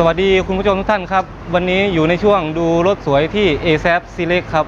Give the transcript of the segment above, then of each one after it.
สวัสดีคุณผู้ชมทุกท่านครับ วันนี้อยู่ในช่วงดูรถสวยที่ a s a p Select ครับ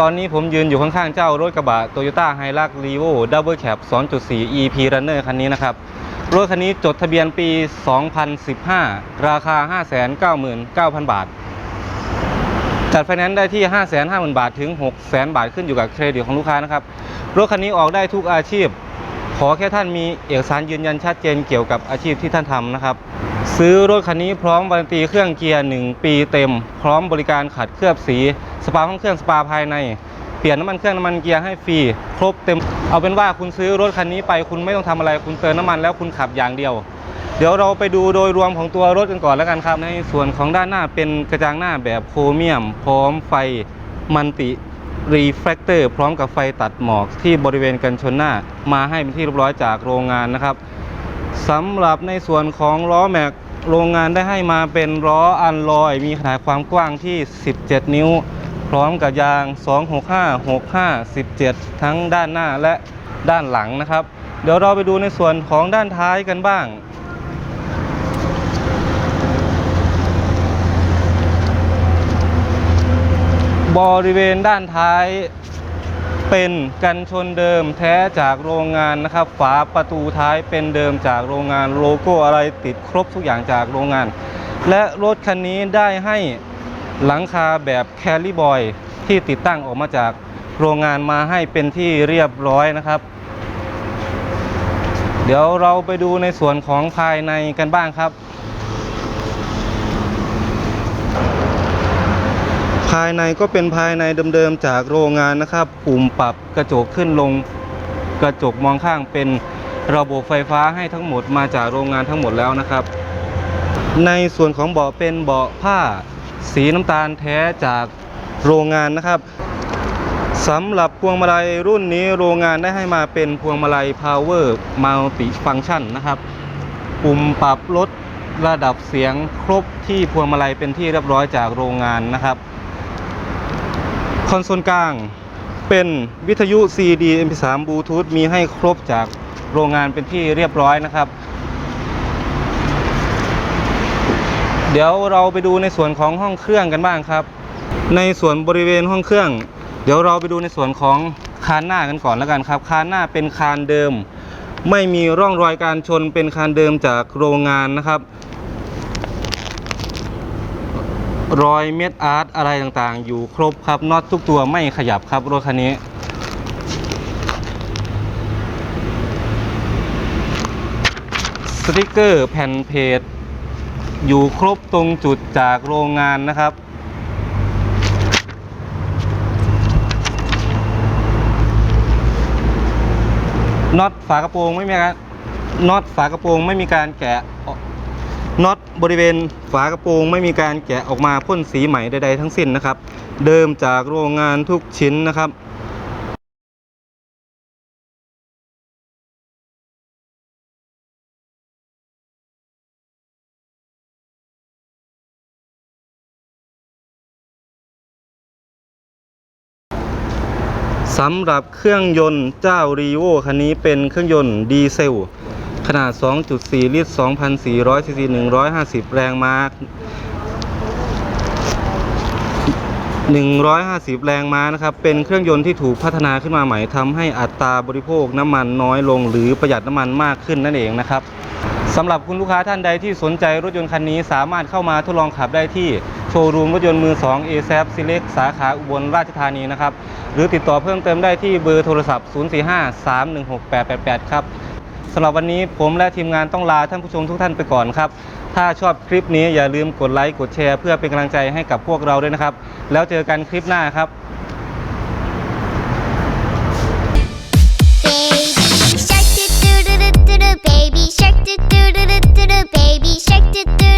ตอนนี้ผมยืนอยู่ข้างๆเจ้ารถกระบะ Toyota Hilux Revo Double Cab 2.4 EP Runner คันนี้นะครับ รถคันนี้จดทะเบียนปี 2015 ราคา 599,000 บาท จัดไฟแนนซ์ได้ที่ 550,000 บาทถึง 600,000 บาทขึ้นอยู่กับเครดิตของลูกค้านะครับ รถคันนี้ออกได้ทุกอาชีพ ขอแค่ท่านมีเอกสารยืนยันชัดเจนเกี่ยวกับอาชีพที่ท่านทำนะครับ ซื้อรถคันนี้พร้อมวารันตีเครื่องเกียร์ 1 ปีเต็ม พร้อมบริการขัดเคลือบสี สปาห้องเครื่องสปาภายใน เปลี่ยนน้ำมันเครื่องน้ำมันเกียร์ให้ฟรีครบเต็ม เอาเป็นว่าคุณซื้อรถคันนี้ไปคุณไม่ต้องทำอะไรคุณเติมน้ำมันแล้วคุณขับอย่างเดียว เดี๋ยวเราไปดูโดยรวมของตัวรถกันก่อนแล้วกันครับ ในส่วนของด้านหน้าเป็นกระจังหน้าแบบโครเมียม พร้อมไฟมันติรีเฟลคเตอร์พร้อมกับไฟตัดหมอกที่บริเวณกันชนหน้า มาให้เป็นที่เรียบร้อยจากโรงงานนะครับสำหรับในส่วนของล้อแม็ก โรงงานได้ให้มาเป็นล้ออันลอย มีขนาดความกว้างที่ 17 นิ้ว พร้อมกับยาง 265 65 17 ทั้งด้านหน้าและด้านหลังนะครับ เดี๋ยวเราไปดูในส่วนของด้านท้ายกันบ้าง บริเวณด้านท้าย เป็นกันชนเดิมแท้จากโรงงานนะครับ ฝาประตูท้ายเป็นเดิมจากโรงงานโลโก้อะไรติดครบทุกอย่างจากโรงงาน และรถคันนี้ได้ให้หลังคาแบบแคลิบอยที่ติดตั้งออกมาจากโรงงานมาให้เป็นที่เรียบร้อยนะครับ เดี๋ยวเราไปดูในส่วนของภายในกันบ้างครับ ภายในก็เป็นภายในเดิมๆจากโรงงานนะครับ ปุ่มปรับกระจกขึ้นลง กระจกมองข้างเป็นระบบไฟฟ้าให้ทั้งหมดมาจากโรงงานทั้งหมดแล้วนะครับ ในส่วนของเบาะเป็นเบาะผ้า สีน้ำตาลแท้จากโรงงานนะครับสำหรับพวงมาลัยรุ่นนี้โรงงานได้ให้มาเป็นพวงมาลัย Power Multi Function นะครับ ปุ่มปรับลดระดับเสียงครบที่พวงมาลัยเป็นที่เรียบร้อยจากโรงงานนะครับ คอนโซลกลาง เป็นวิทยุ CD MP3 Bluetooth มีให้ครบจากโรงงานเป็นที่เรียบร้อยนะครับ เดี๋ยวเราไปดูในส่วนของห้องเครื่องกันบ้างครับ ในส่วนบริเวณห้องเครื่อง เดี๋ยวเราไปดูในส่วนของคานหน้ากันก่อนแล้วกันครับ คานหน้าเป็นคานเดิม ไม่มีร่องรอยการชนเป็นคานเดิมจากโรงงานนะครับ รอยเม็ดอาร์ตอะไรต่างๆ อยู่ครบครับน็อตทุกตัวไม่ขยับครับรถคันนี้ สติกเกอร์แผ่นเพจอยู่ครบตรงจุดจากโรงงานนะครับน็อตฝากระโปรงไม่มีการน็อตฝากระโปรงไม่มีการแกะ น็อตบริเวณฝากระโปรงไม่มีการแกะออกมาพ่นสีใหม่ใดๆทั้งสิ้นนะครับ เดิมจากโรงงานทุกชิ้นนะครับสำหรับเครื่องยนต์เจ้ารีโวคันนี้เป็นเครื่องยนต์ดีเซล นาด 2.4 ลิตร 2,400 ซีซี 150 แรงม้า150 แรงม้านะครับ เป็นเครื่องยนต์ที่ถูกพัฒนาขึ้นมาใหม่ทำให้อัตราบริโภคน้ำมันน้อยลง หรือประหยัดน้ำมันมากขึ้นนั่นเองนะครับสำหรับคุณลูกค้าท่านใดที่สนใจรถยนต์คันนี้สามารถเข้ามาทดลองขับได้ที่โชว์รูมรถยนต์มือ 2 a s a p Select สาขาอุบลราชธานีนะครับ หรือติดต่อเพิ่มเติมได้ที่เบอร์โทรศัพท์ 045 316 888 ครับ สำหรับวันนี้ผมและทีมงานต้องลาท่านผู้ชมทุกท่านไปก่อนครับ ถ้าชอบคลิปนี้อย่าลืมกดไลค์กดแชร์เพื่อเป็นกำลังใจให้กับพวกเราด้วยนะครับ แล้วเจอกันคลิปหน้าครับ baby shark do do do do baby shark do do do